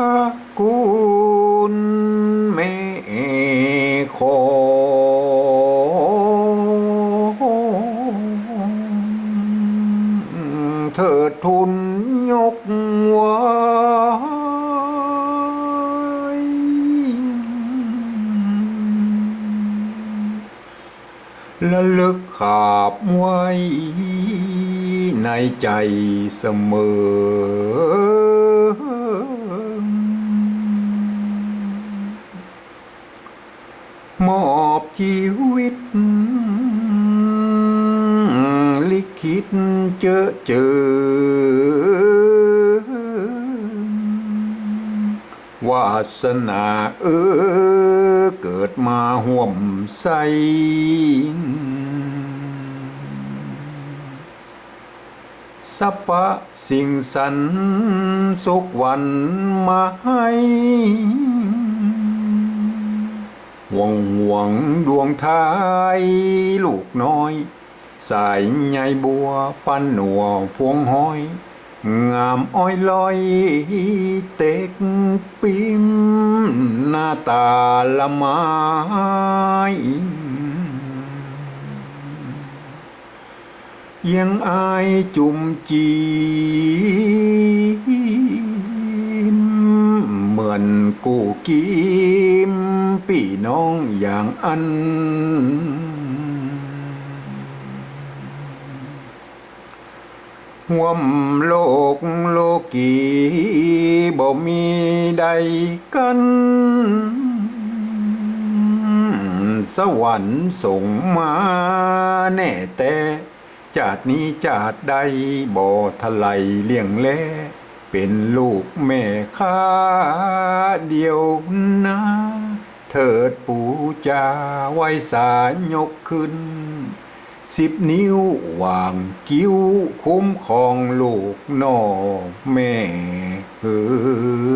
ระคุณแม่ขอเถิดทุนยกไว้และลึกขาบไว้ในใจเสมอ มอบชีวิต ลิขิตเจอเจอ วาสนาเออ เกิดมาห่วมใส สัพพะสิ่งสรรสุขวันมาให้ ห่วงห่วงดวงท้ายลูกน้อย สายใยบัวปันหนัวพวงห้อย งามอ้อยลอย เต็กปิมหน้าตาละไม้ยังอายจุมจี เหมือนกูกิมพี่น้องอย่างอัน ห่วมโลกโลกีบ่มีใดกันสวรรค์ส่งมาแน่แต่ จาดนี้จาดใดบ่ทะไลเลี่ยงแล เป็นลูกแม่ค้าเดียวนะ เถิดปู่จาไว้สายกขึ้น สิบนิ้ววางกิ้วคุ้มของลูกนอแม่เออ